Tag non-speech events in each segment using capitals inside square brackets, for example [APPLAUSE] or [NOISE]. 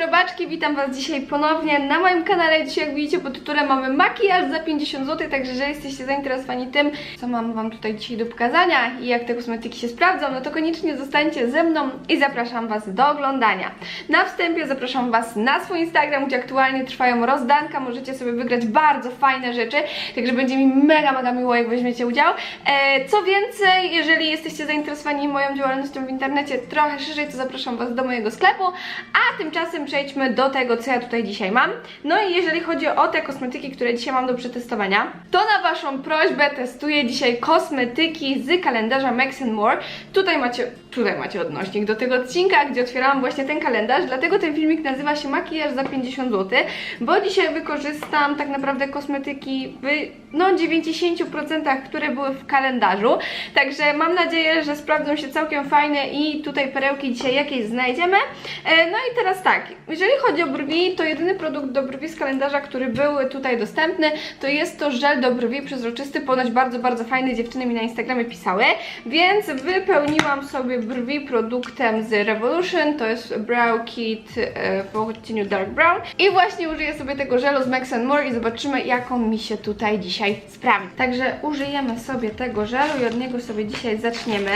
robaczki, witam Was dzisiaj ponownie na moim kanale. Dzisiaj jak widzicie pod tytułem mamy makijaż za 50 zł, także jeżeli jesteście zainteresowani tym, co mam Wam tutaj dzisiaj do pokazania i jak te kosmetyki się sprawdzą, no to koniecznie zostańcie ze mną i zapraszam Was do oglądania. Na wstępie zapraszam Was na swój Instagram, gdzie aktualnie trwają rozdanka, możecie sobie wygrać bardzo fajne rzeczy, także będzie mi mega, mega miło, jak weźmiecie udział. E, co więcej, jeżeli jesteście zainteresowani moją działalnością w internecie trochę szerzej, to zapraszam Was do mojego sklepu, a tymczasem przejdźmy do tego, co ja tutaj dzisiaj mam. No i jeżeli chodzi o te kosmetyki, które dzisiaj mam do przetestowania, to na Waszą prośbę testuję dzisiaj kosmetyki z kalendarza Max More. Tutaj macie, tutaj macie odnośnik do tego odcinka, gdzie otwierałam właśnie ten kalendarz, dlatego ten filmik nazywa się Makijaż za 50 zł, bo dzisiaj wykorzystam tak naprawdę kosmetyki w no 90%, które były w kalendarzu. Także mam nadzieję, że sprawdzą się całkiem fajne i tutaj perełki dzisiaj jakieś znajdziemy. E, No i teraz tak, jeżeli chodzi o brwi, to jedyny produkt do brwi z kalendarza, który był tutaj dostępny, to jest to żel do brwi przezroczysty, ponoć bardzo, bardzo fajny, dziewczyny mi na Instagramie pisały, więc wypełniłam sobie brwi produktem z Revolution, to jest Brow Kit e, w odcieniu Dark Brown i właśnie użyję sobie tego żelu z Max More i zobaczymy jaką mi się tutaj dzisiaj sprawdzi. Także użyjemy sobie tego żelu i od niego sobie dzisiaj zaczniemy.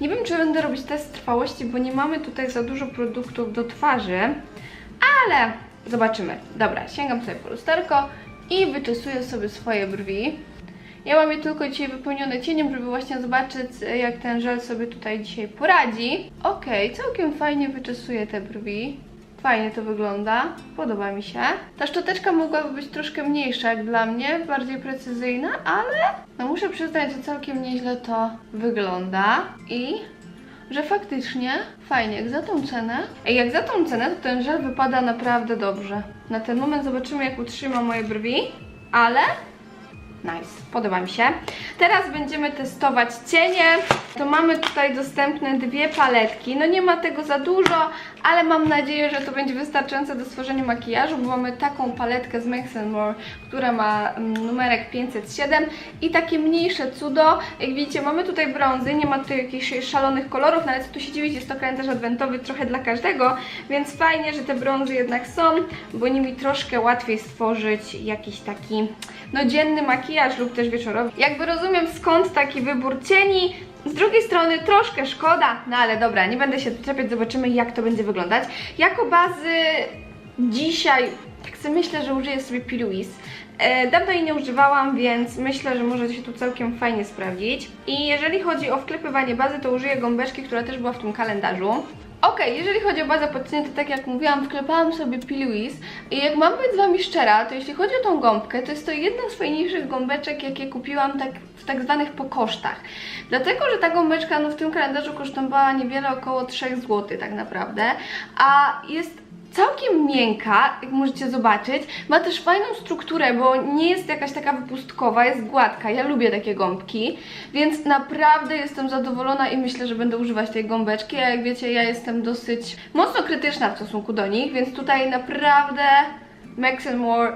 Nie wiem czy będę robić test trwałości, bo nie mamy tutaj za dużo produktów do twarzy, ale zobaczymy. Dobra, sięgam sobie po lusterko i wyczesuję sobie swoje brwi. Ja mam je tylko dzisiaj wypełnione cieniem, żeby właśnie zobaczyć, jak ten żel sobie tutaj dzisiaj poradzi. Okej, całkiem fajnie wyczesuję te brwi. Fajnie to wygląda, podoba mi się. Ta szczoteczka mogłaby być troszkę mniejsza jak dla mnie, bardziej precyzyjna, ale no muszę przyznać, że całkiem nieźle to wygląda i że faktycznie fajnie, jak za tą cenę. Ej, jak za tą cenę, to ten żel wypada naprawdę dobrze. Na ten moment zobaczymy, jak utrzyma moje brwi, ale Nice, podoba mi się. Teraz będziemy testować cienie. To mamy tutaj dostępne dwie paletki. No nie ma tego za dużo, ale mam nadzieję, że to będzie wystarczające do stworzenia makijażu, bo mamy taką paletkę z Max More, która ma mm, numerek 507 i takie mniejsze cudo. Jak widzicie, mamy tutaj brązy, nie ma tutaj jakichś szalonych kolorów, no ale co tu się dziwić, jest to kalendarz adwentowy trochę dla każdego, więc fajnie, że te brązy jednak są, bo nimi troszkę łatwiej stworzyć jakiś taki no dzienny makijaż lub też wieczorowy. Jakby rozumiem skąd taki wybór cieni. Z drugiej strony troszkę szkoda, no ale dobra, nie będę się czepiać, zobaczymy jak to będzie wyglądać. Jako bazy dzisiaj, tak sobie myślę, że użyję sobie Piluis. E, dawno jej nie używałam, więc myślę, że może się tu całkiem fajnie sprawdzić. I jeżeli chodzi o wklepywanie bazy, to użyję gąbeczki, która też była w tym kalendarzu. Ok, jeżeli chodzi o bazę pod tak jak mówiłam, wklepałam sobie Piluis i jak mam być z Wami szczera, to jeśli chodzi o tą gąbkę, to jest to jedna z fajniejszych gąbeczek, jakie kupiłam tak w tak zwanych po kosztach. Dlatego, że ta gąbeczka no, w tym kalendarzu kosztowała niewiele, około 3 zł tak naprawdę, a jest całkiem miękka, jak możecie zobaczyć. Ma też fajną strukturę, bo nie jest jakaś taka wypustkowa, jest gładka. Ja lubię takie gąbki, więc naprawdę jestem zadowolona i myślę, że będę używać tej gąbeczki. A jak wiecie, ja jestem dosyć mocno krytyczna w stosunku do nich, więc tutaj naprawdę Max More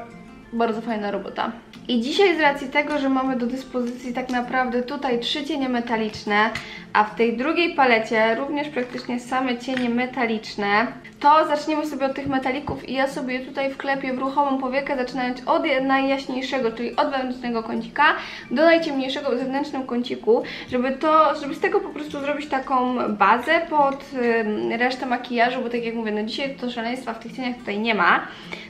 bardzo fajna robota. I dzisiaj z racji tego, że mamy do dyspozycji tak naprawdę tutaj trzy cienie metaliczne, a w tej drugiej palecie również praktycznie same cienie metaliczne, to zaczniemy sobie od tych metalików i ja sobie tutaj wklepię w ruchomą powiekę, zaczynając od najjaśniejszego, czyli od wewnętrznego kącika do najciemniejszego w zewnętrznym kąciku, żeby to, żeby z tego po prostu zrobić taką bazę pod resztę makijażu, bo tak jak mówię, no dzisiaj to szaleństwa w tych cieniach tutaj nie ma.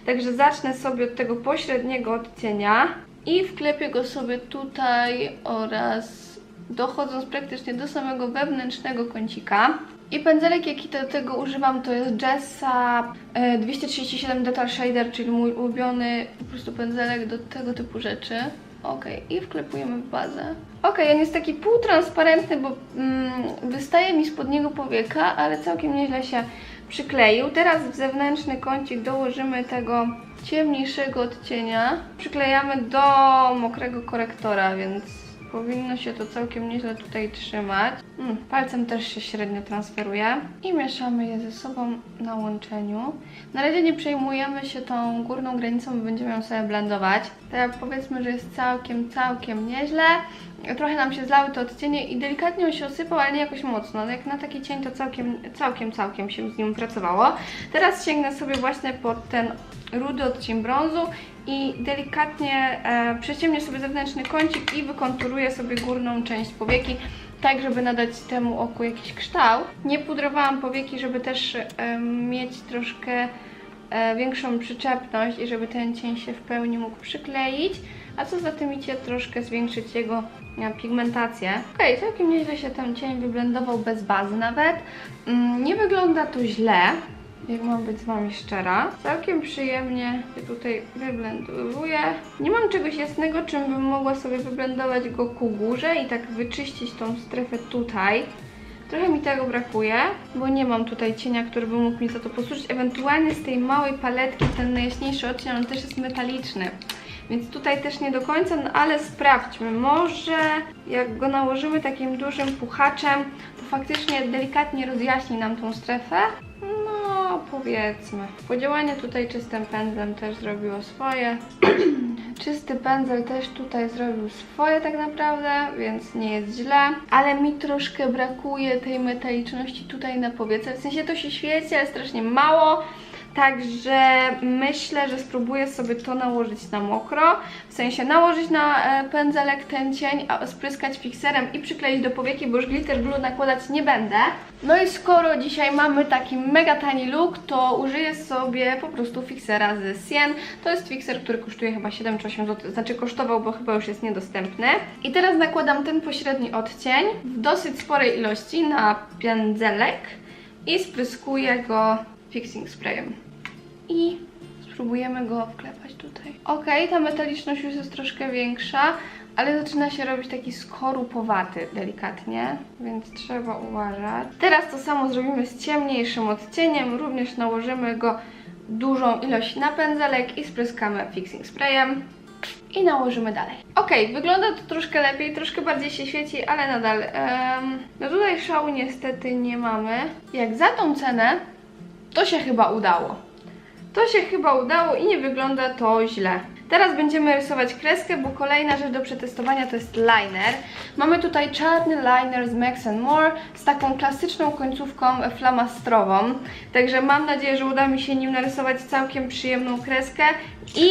Także zacznę sobie od tego pośredniego odcienia i wklepię go sobie tutaj oraz dochodząc praktycznie do samego wewnętrznego kącika. I pędzelek, jaki do tego używam, to jest Jessa e, 237 Detail Shader, czyli mój ulubiony po prostu pędzelek do tego typu rzeczy. Ok, i wklepujemy w bazę. Ok, on jest taki półtransparentny, bo mm, wystaje mi spod niego powieka, ale całkiem nieźle się przykleił. Teraz w zewnętrzny kącik dołożymy tego ciemniejszego odcienia. Przyklejamy do mokrego korektora, więc powinno się to całkiem nieźle tutaj trzymać. Mm, palcem też się średnio transferuje. I mieszamy je ze sobą na łączeniu. Na razie nie przejmujemy się tą górną granicą, bo będziemy ją sobie blendować. Tak powiedzmy, że jest całkiem, całkiem nieźle. trochę nam się zlały te odcienie i delikatnie on się osypał, ale nie jakoś mocno. No jak na taki cień to całkiem, całkiem, całkiem się z nim pracowało. Teraz sięgnę sobie właśnie pod ten rudy odcień brązu i delikatnie e, sobie zewnętrzny kącik i wykonturuję sobie górną część powieki, tak żeby nadać temu oku jakiś kształt. Nie pudrowałam powieki, żeby też e, mieć troszkę e, większą przyczepność i żeby ten cień się w pełni mógł przykleić, a co za tym idzie troszkę zwiększyć jego e, pigmentację. Okej, całkiem nieźle się ten cień wyblendował bez bazy nawet. Mm, nie wygląda to źle, jak mam być z Wami szczera. Całkiem przyjemnie się tutaj wyblendowuję. Nie mam czegoś jasnego, czym bym mogła sobie wyblendować go ku górze i tak wyczyścić tą strefę tutaj. Trochę mi tego brakuje, bo nie mam tutaj cienia, który by mógł mi za to posłużyć. Ewentualnie z tej małej paletki ten najjaśniejszy odcień, on też jest metaliczny. Więc tutaj też nie do końca, no ale sprawdźmy. Może jak go nałożymy takim dużym puchaczem, to faktycznie delikatnie rozjaśni nam tą strefę. Powiedzmy. Podziałanie tutaj czystym pędzlem też zrobiło swoje. [CLEARS THROAT] Czysty pędzel też tutaj zrobił swoje tak naprawdę, więc nie jest źle. Ale mi troszkę brakuje tej metaliczności tutaj na powiece. W sensie to się świeci, ale strasznie mało. Także myślę, że spróbuję sobie to nałożyć na mokro. W sensie nałożyć na e, pędzelek ten cień, a spryskać fikserem i przykleić do powieki, bo już glitter glue nakładać nie będę. No i skoro dzisiaj mamy taki mega tani look, to użyję sobie po prostu fiksera z Sien. To jest fikser, który kosztuje chyba 7 czy 8 zł, znaczy kosztował, bo chyba już jest niedostępny. I teraz nakładam ten pośredni odcień w dosyć sporej ilości na pędzelek i spryskuję go fixing sprayem. I spróbujemy go wklepać tutaj. Ok, ta metaliczność już jest troszkę większa, ale zaczyna się robić taki skorupowaty delikatnie, więc trzeba uważać. Teraz to samo zrobimy z ciemniejszym odcieniem, również nałożymy go dużą ilość na pędzelek i spryskamy fixing sprayem. I nałożymy dalej. Ok, wygląda to troszkę lepiej, troszkę bardziej się świeci, ale nadal. em, no tutaj szału niestety nie mamy. Jak za tą cenę, to się chyba udało. To się chyba udało i nie wygląda to źle. Teraz będziemy rysować kreskę, bo kolejna rzecz do przetestowania to jest liner. Mamy tutaj czarny liner z Max More z taką klasyczną końcówką flamastrową. Także mam nadzieję, że uda mi się nim narysować całkiem przyjemną kreskę i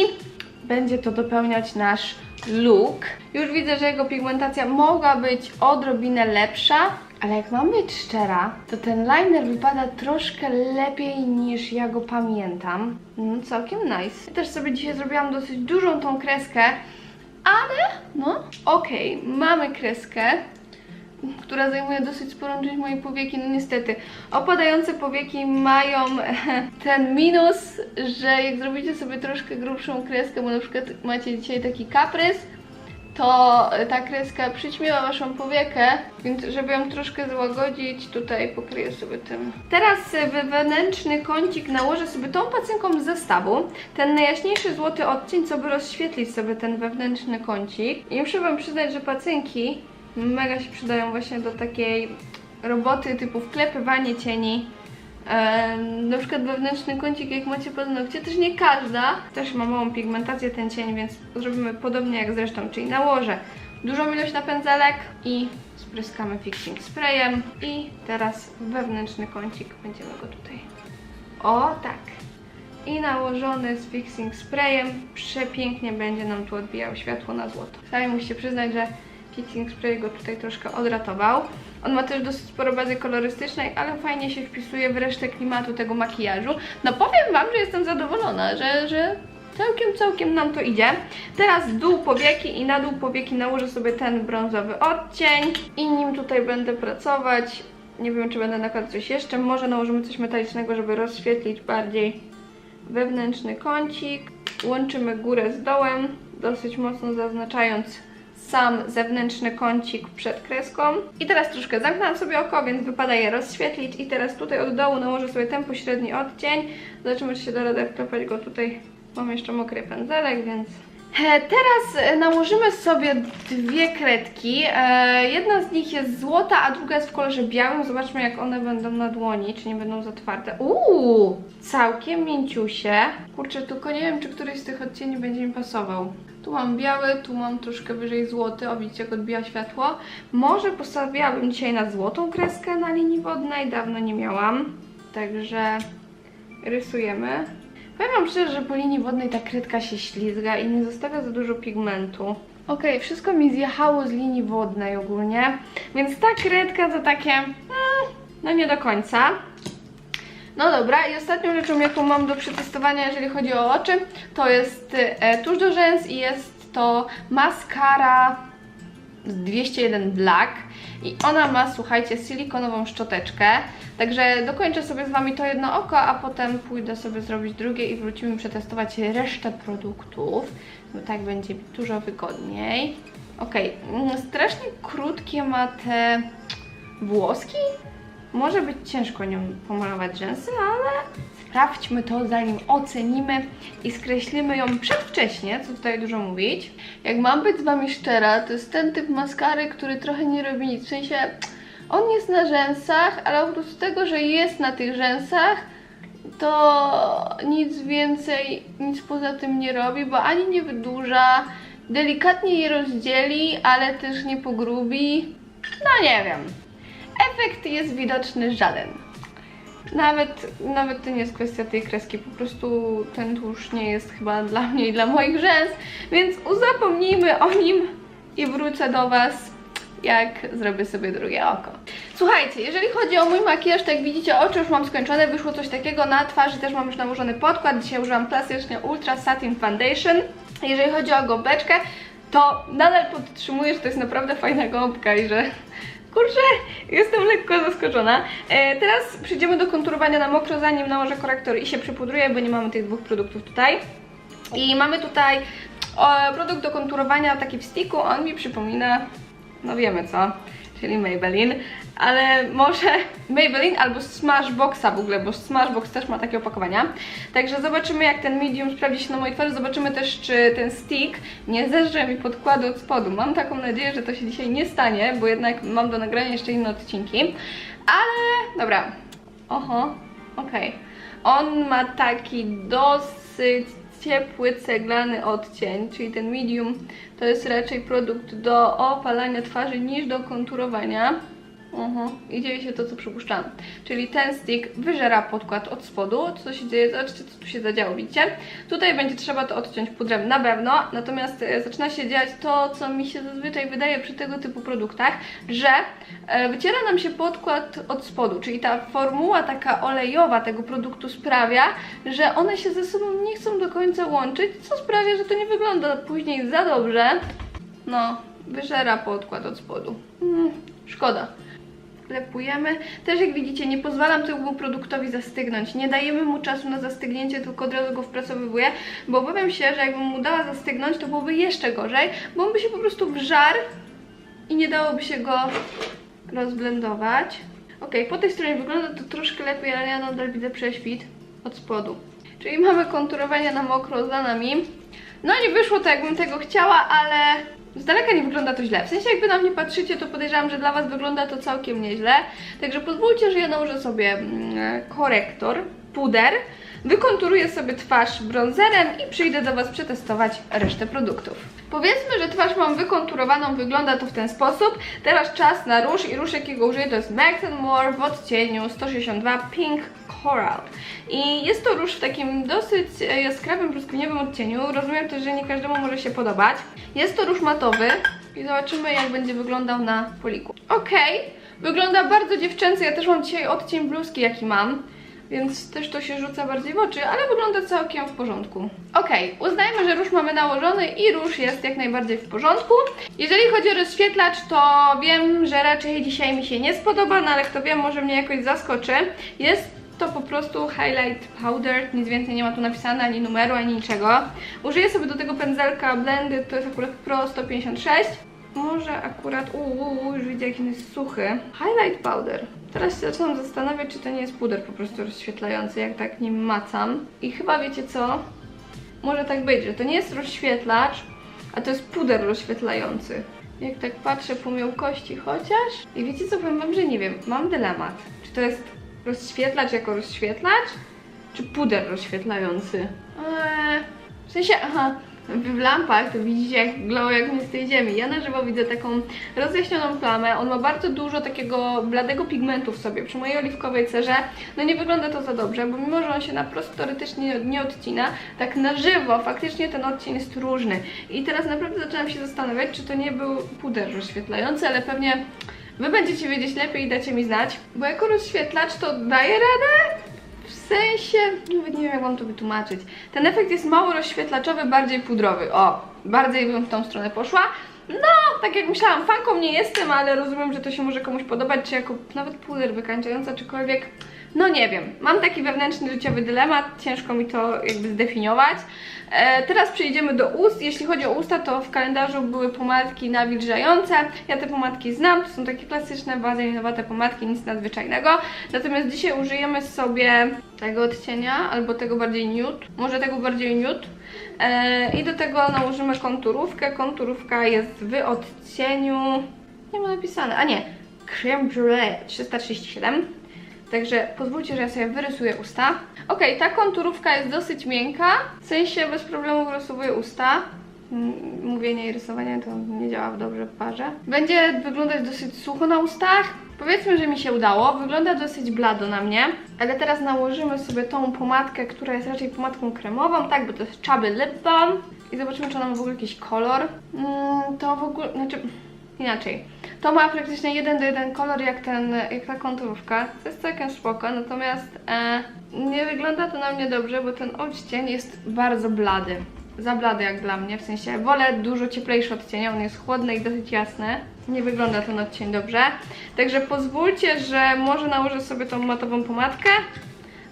będzie to dopełniać nasz look. Już widzę, że jego pigmentacja mogła być odrobinę lepsza, ale jak mam być szczera, to ten liner wypada troszkę lepiej niż ja go pamiętam. No, całkiem nice. Ja też sobie dzisiaj zrobiłam dosyć dużą tą kreskę, ale no okej, mamy kreskę która zajmuje dosyć sporą część mojej powieki. No niestety, opadające powieki mają [LAUGHS] ten minus, że jak zrobicie sobie troszkę grubszą kreskę, bo na przykład macie dzisiaj taki kaprys, to ta kreska przyćmiewa waszą powiekę, więc żeby ją troszkę złagodzić, tutaj pokryję sobie tym. Teraz wewnętrzny kącik nałożę sobie tą pacynką z zestawu, ten najjaśniejszy złoty odcień, co by rozświetlić sobie ten wewnętrzny kącik. I muszę wam przyznać, że pacynki mega się przydają właśnie do takiej roboty typu wklepywanie cieni. Na przykład wewnętrzny kącik, jak macie paznokcie, też nie każda, też ma małą pigmentację ten cień, więc zrobimy podobnie jak zresztą, czyli nałożę dużą ilość na pędzelek i spryskamy fixing sprayem. I teraz wewnętrzny kącik, będziemy go tutaj, o tak, i nałożony z fixing sprayem. Przepięknie będzie nam tu odbijał światło na złoto. Sami musicie przyznać, że fixing spray go tutaj troszkę odratował. On ma też dosyć sporo bazy kolorystycznej, ale fajnie się wpisuje w resztę klimatu tego makijażu. No powiem Wam, że jestem zadowolona, że, że całkiem, całkiem nam to idzie. Teraz dół powieki i na dół powieki nałożę sobie ten brązowy odcień i nim tutaj będę pracować. Nie wiem, czy będę nakładać coś jeszcze. Może nałożymy coś metalicznego, żeby rozświetlić bardziej wewnętrzny kącik. Łączymy górę z dołem, dosyć mocno zaznaczając sam zewnętrzny kącik przed kreską. I teraz troszkę zamknęłam sobie oko, więc wypada je rozświetlić. I teraz tutaj od dołu nałożę sobie ten pośredni odcień. Zobaczymy, czy się da radę wklepać go tutaj. Mam jeszcze mokry pędzelek, więc E, Teraz e, nałożymy sobie dwie kredki. E, Jedna z nich jest złota, a druga jest w kolorze białym. Zobaczmy, jak one będą na dłoni, czy nie będą za twarde. Uuu, całkiem mięciusie. Kurczę, tylko nie wiem, czy któryś z tych odcieni będzie mi pasował. Tu mam biały, tu mam troszkę wyżej złoty. O, widzicie, jak odbija światło. Może postawiłabym dzisiaj na złotą kreskę na linii wodnej. Dawno nie miałam. Także rysujemy. Powiem wam szczerze, że po linii wodnej ta kredka się ślizga i nie zostawia za dużo pigmentu. Okej, wszystko mi zjechało z linii wodnej ogólnie, więc ta kredka to takie, mm, no nie do końca. No dobra, i ostatnią rzeczą, jaką mam do przetestowania, jeżeli chodzi o oczy, to jest e, tusz do rzęs i jest to maskara z 201 Black i ona ma, słuchajcie, silikonową szczoteczkę. Także dokończę sobie z Wami to jedno oko, a potem pójdę sobie zrobić drugie i wrócimy przetestować resztę produktów, bo tak będzie dużo wygodniej. Okej, mm, strasznie krótkie ma te włoski. Może być ciężko nią pomalować rzęsy, ale sprawdźmy to zanim ocenimy i skreślimy ją przedwcześnie, co tutaj dużo mówić. Jak mam być z Wami szczera, to jest ten typ maskary, który trochę nie robi nic. W sensie on jest na rzęsach, ale oprócz tego, że jest na tych rzęsach, to nic więcej, nic poza tym nie robi, bo ani nie wydłuża, delikatnie je rozdzieli, ale też nie pogrubi. No nie wiem. Efekt jest widoczny żaden. Nawet, nawet to nie jest kwestia tej kreski, po prostu ten tłuszcz nie jest chyba dla mnie i dla moich rzęs, więc uzapomnijmy o nim i wrócę do Was, jak zrobię sobie drugie oko. Słuchajcie, jeżeli chodzi o mój makijaż, tak jak widzicie, oczy już mam skończone, wyszło coś takiego, na twarzy też mam już nałożony podkład, dzisiaj użyłam klasycznie Ultra Satin Foundation. Jeżeli chodzi o gąbeczkę, to nadal podtrzymuję, że to jest naprawdę fajna gąbka i że Kurczę, jestem lekko zaskoczona. E, teraz przejdziemy do konturowania na mokro, zanim nałożę korektor i się przypudruję, bo nie mamy tych dwóch produktów tutaj. I mamy tutaj produkt do konturowania taki w sticku, on mi przypomina, no wiemy co, czyli Maybelline, ale może [LAUGHS] Maybelline albo Smashboxa w ogóle, bo Smashbox też ma takie opakowania. Także zobaczymy jak ten medium sprawdzi się na mojej twarzy, zobaczymy też czy ten stick nie zeżre mi podkładu od spodu. Mam taką nadzieję, że to się dzisiaj nie stanie, bo jednak mam do nagrania jeszcze inne odcinki. Ale dobra, oho, okej. On ma taki dosyć ciepły, ceglany odcień, czyli ten medium to jest raczej produkt do opalania twarzy niż do konturowania. Mhm. I dzieje się to, co przypuszczałam. Czyli ten stick wyżera podkład od spodu. Co się dzieje? Zobaczcie, co tu się zadziało, widzicie? Tutaj będzie trzeba to odciąć pudrem na pewno, natomiast e, zaczyna się dziać to, co mi się zazwyczaj wydaje przy tego typu produktach, że e, wyciera nam się podkład od spodu, czyli ta formuła taka olejowa tego produktu sprawia, że one się ze sobą nie chcą do końca łączyć, co sprawia, że to nie wygląda później za dobrze. No, wyżera podkład od spodu. Mm, szkoda wlepujemy. Też jak widzicie, nie pozwalam temu produktowi zastygnąć. Nie dajemy mu czasu na zastygnięcie, tylko od razu go wpracowywuję, bo obawiam się, że jakbym mu dała zastygnąć, to byłoby jeszcze gorzej, bo on by się po prostu wżarł i nie dałoby się go rozblendować. Ok, po tej stronie wygląda to troszkę lepiej, ale ja nadal widzę prześwit od spodu. Czyli mamy konturowanie na mokro za nami. No nie wyszło tak, jakbym tego chciała, ale z daleka nie wygląda to źle. W sensie jakby na mnie patrzycie, to podejrzewam, że dla Was wygląda to całkiem nieźle. Także pozwólcie, że ja nałożę sobie mm, korektor, puder, wykonturuję sobie twarz bronzerem i przyjdę do Was przetestować resztę produktów. Powiedzmy, że twarz mam wykonturowaną, wygląda to w ten sposób. Teraz czas na róż i róż jakiego użyję to jest Max More w odcieniu 162 Pink Coral. I jest to róż w takim dosyć e, jaskrawym, brzoskwiniowym odcieniu. Rozumiem też, że nie każdemu może się podobać. Jest to róż matowy i zobaczymy jak będzie wyglądał na poliku. Okej, wygląda bardzo dziewczęcy. Ja też mam dzisiaj odcień bluzki jaki mam. Więc też to się rzuca bardziej w oczy, ale wygląda całkiem w porządku. Okej, uznajmy, że róż mamy nałożony i róż jest jak najbardziej w porządku. Jeżeli chodzi o rozświetlacz, to wiem, że raczej dzisiaj mi się nie spodoba, no ale kto wie, może mnie jakoś zaskoczy. Jest to po prostu highlight powder, nic więcej nie ma tu napisane, ani numeru, ani niczego. Użyję sobie do tego pędzelka Blendy, to jest akurat Pro 156. Może akurat, uuu, już widzę jaki on jest suchy. Highlight powder. Teraz się zaczynam zastanawiać, czy to nie jest puder po prostu rozświetlający, jak tak nim macam. I chyba wiecie co? może tak być, że to nie jest rozświetlacz, a to jest puder rozświetlający. Jak tak patrzę po miałkości chociaż i wiecie co, powiem wam, że nie wiem, mam dylemat. Czy to jest rozświetlacz jako rozświetlacz, czy puder rozświetlający? Eee, w sensie, aha, w lampach to widzicie jak glow jak my z tej ziemi. Ja na żywo widzę taką rozjaśnioną plamę. On ma bardzo dużo takiego bladego pigmentu w sobie. Przy mojej oliwkowej cerze no nie wygląda to za dobrze, bo mimo, że on się na prosto teoretycznie nie odcina, tak na żywo faktycznie ten odcień jest różny. I teraz naprawdę zaczęłam się zastanawiać, czy to nie był puder rozświetlający, ale pewnie Wy będziecie wiedzieć lepiej i dacie mi znać, bo jako rozświetlacz to daje radę? Sensie, nawet nie wiem jak wam to wytłumaczyć. Ten efekt jest mało rozświetlaczowy, bardziej pudrowy. O, bardziej bym w tą stronę poszła. No, tak jak myślałam, fanką nie jestem, ale rozumiem, że to się może komuś podobać, czy jako nawet puder wykańczająca, czykolwiek. No nie wiem, mam taki wewnętrzny życiowy dylemat, ciężko mi to jakby zdefiniować. E, teraz przejdziemy do ust. Jeśli chodzi o usta, to w kalendarzu były pomadki nawilżające. Ja te pomadki znam, to są takie klasyczne, bazelinowate pomadki, nic nadzwyczajnego. Natomiast dzisiaj użyjemy sobie tego odcienia, albo tego bardziej nude, może tego bardziej nude. E, I do tego nałożymy konturówkę. Konturówka jest w odcieniu... Nie ma napisane, a nie, creme brulee 337. Także pozwólcie, że ja sobie wyrysuję usta. Ok, ta konturówka jest dosyć miękka, w sensie bez problemu wyrysowuję usta. Mówienie i rysowanie to nie działa dobrze w parze. Będzie wyglądać dosyć sucho na ustach. Powiedzmy, że mi się udało. Wygląda dosyć blado na mnie. Ale teraz nałożymy sobie tą pomadkę, która jest raczej pomadką kremową, tak, bo to jest Chubby Lip Balm. I zobaczymy, czy ona ma w ogóle jakiś kolor. Mm, to w ogóle, znaczy inaczej. To ma praktycznie jeden do jeden kolor jak, ten, jak ta konturówka. To jest całkiem spoko, natomiast e, nie wygląda to na mnie dobrze, bo ten odcień jest bardzo blady. Za blady jak dla mnie, w sensie wolę dużo cieplejszy odcień, on jest chłodny i dosyć jasny. Nie wygląda ten odcień dobrze. Także pozwólcie, że może nałożę sobie tą matową pomadkę.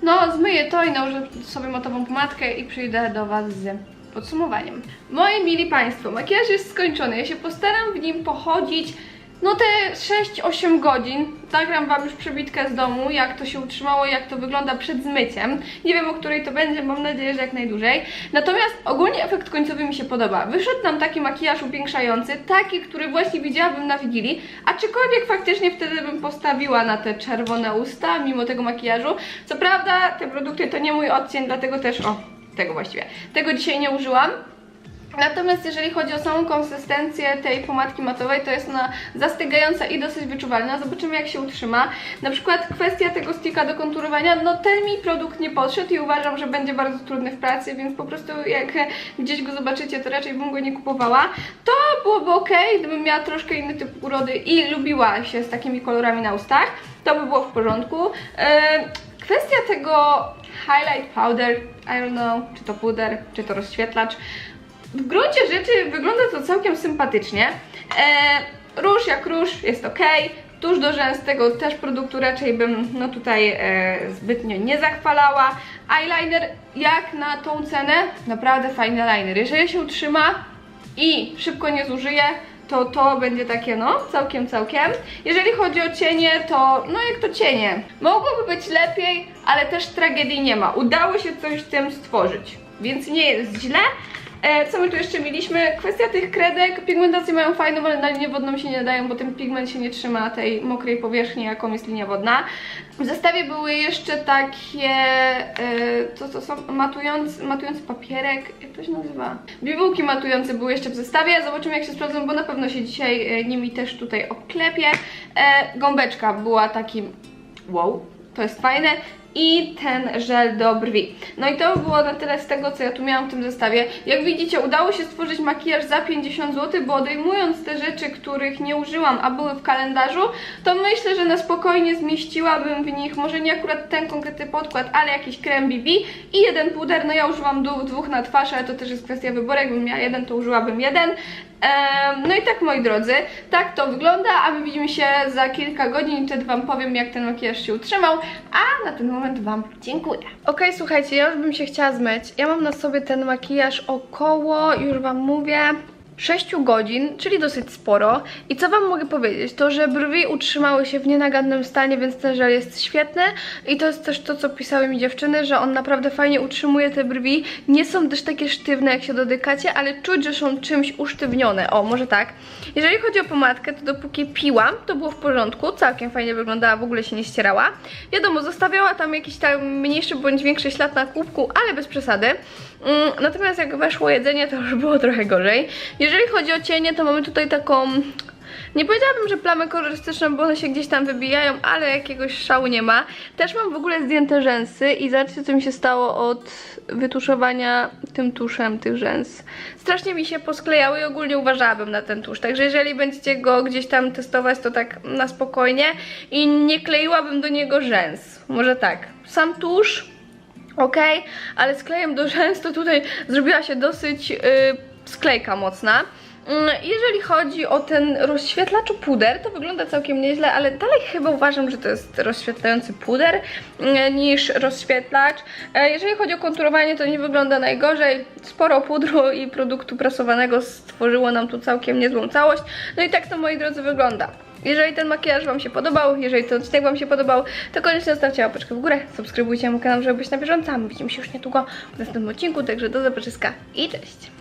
No, zmyję to i nałożę sobie matową pomadkę i przyjdę do Was z podsumowaniem. Moi mili Państwo, makijaż jest skończony. Ja się postaram w nim pochodzić no te 6-8 godzin. Nagram Wam już przebitkę z domu, jak to się utrzymało, jak to wygląda przed zmyciem. Nie wiem, o której to będzie, mam nadzieję, że jak najdłużej. Natomiast ogólnie efekt końcowy mi się podoba. Wyszedł nam taki makijaż upiększający, taki, który właśnie widziałabym na Wigilii, aczkolwiek faktycznie wtedy bym postawiła na te czerwone usta, mimo tego makijażu. Co prawda, te produkty to nie mój odcień, dlatego też, o, tego właściwie, tego dzisiaj nie użyłam. Natomiast jeżeli chodzi o samą konsystencję tej pomadki matowej, to jest ona zastygająca i dosyć wyczuwalna. Zobaczymy jak się utrzyma. Na przykład kwestia tego sticka do konturowania, no ten mi produkt nie podszedł i uważam, że będzie bardzo trudny w pracy, więc po prostu jak gdzieś go zobaczycie, to raczej bym go nie kupowała. To byłoby ok, gdybym miała troszkę inny typ urody i lubiła się z takimi kolorami na ustach, to by było w porządku. Eee, kwestia tego highlight powder, I don't know, czy to puder, czy to rozświetlacz, w gruncie rzeczy wygląda to całkiem sympatycznie. E, róż jak róż jest ok. Tuż do rzęs tego też produktu raczej bym no tutaj e, zbytnio nie zachwalała. Eyeliner jak na tą cenę, naprawdę fajny liner. Jeżeli się utrzyma i szybko nie zużyje, to to będzie takie no, całkiem, całkiem. Jeżeli chodzi o cienie, to no jak to cienie. Mogłoby być lepiej, ale też tragedii nie ma. Udało się coś z tym stworzyć, więc nie jest źle. E, co my tu jeszcze mieliśmy? Kwestia tych kredek. Pigmentacje mają fajną, ale na linię wodną się nie nadają, bo ten pigment się nie trzyma tej mokrej powierzchni, jaką jest linia wodna. W zestawie były jeszcze takie, e, co to są, matujący, matujący papierek, jak to się nazywa? Bibułki matujące były jeszcze w zestawie. Zobaczymy jak się sprawdzą, bo na pewno się dzisiaj e, nimi też tutaj oklepię. E, gąbeczka była takim, wow, to jest fajne i ten żel do brwi. No i to by było na tyle z tego, co ja tu miałam w tym zestawie. Jak widzicie, udało się stworzyć makijaż za 50 zł, bo odejmując te rzeczy, których nie użyłam, a były w kalendarzu, to myślę, że na spokojnie zmieściłabym w nich, może nie akurat ten konkretny podkład, ale jakiś krem BB i jeden puder. No ja dwóch, dwóch na twarz, ale to też jest kwestia wyboru. Jakbym miała jeden, to użyłabym jeden. No i tak moi drodzy, tak to wygląda, a my widzimy się za kilka godzin i wtedy Wam powiem jak ten makijaż się utrzymał, a na ten moment Wam dziękuję. Ok, słuchajcie, ja już bym się chciała zmyć. Ja mam na sobie ten makijaż około, już Wam mówię, 6 godzin, czyli dosyć sporo. I co Wam mogę powiedzieć? To, że brwi utrzymały się w nienagannym stanie, więc ten żel jest świetny. I to jest też to, co pisały mi dziewczyny, że on naprawdę fajnie utrzymuje te brwi. Nie są też takie sztywne, jak się dotykacie, ale czuć, że są czymś usztywnione. O, może tak. Jeżeli chodzi o pomadkę, to dopóki piłam, to było w porządku. Całkiem fajnie wyglądała, w ogóle się nie ścierała. Wiadomo, zostawiała tam jakiś tam mniejszy bądź większy ślad na kubku, ale bez przesady. Mm, Natomiast jak weszło jedzenie, to już było trochę gorzej. Jeżeli chodzi o cienie, to mamy tutaj taką... Nie powiedziałabym, że plamy kolorystyczne, bo one się gdzieś tam wybijają, ale jakiegoś szału nie ma. Też mam w ogóle zdjęte rzęsy i zobaczcie, co mi się stało od wytuszowania tym tuszem tych rzęs. Strasznie mi się posklejały i ogólnie uważałabym na ten tusz. Także jeżeli będziecie go gdzieś tam testować, to tak na spokojnie i nie kleiłabym do niego rzęs. Może tak. Sam tusz ok, ale z klejem do rzęs to tutaj zrobiła się dosyć yy, sklejka mocna. Mm, Jeżeli chodzi o ten rozświetlacz puder, to wygląda całkiem nieźle, ale dalej chyba uważam, że to jest rozświetlający puder mm, niż rozświetlacz. E, Jeżeli chodzi o konturowanie, to nie wygląda najgorzej. Sporo pudru i produktu prasowanego stworzyło nam tu całkiem niezłą całość. No i tak to, moi drodzy, wygląda. Jeżeli ten makijaż Wam się podobał, jeżeli ten odcinek Wam się podobał, to koniecznie zostawcie łapeczkę w górę, subskrybujcie mój kanał, żeby być na bieżąco, my widzimy się już niedługo w następnym odcinku, także do zobaczyska i cześć!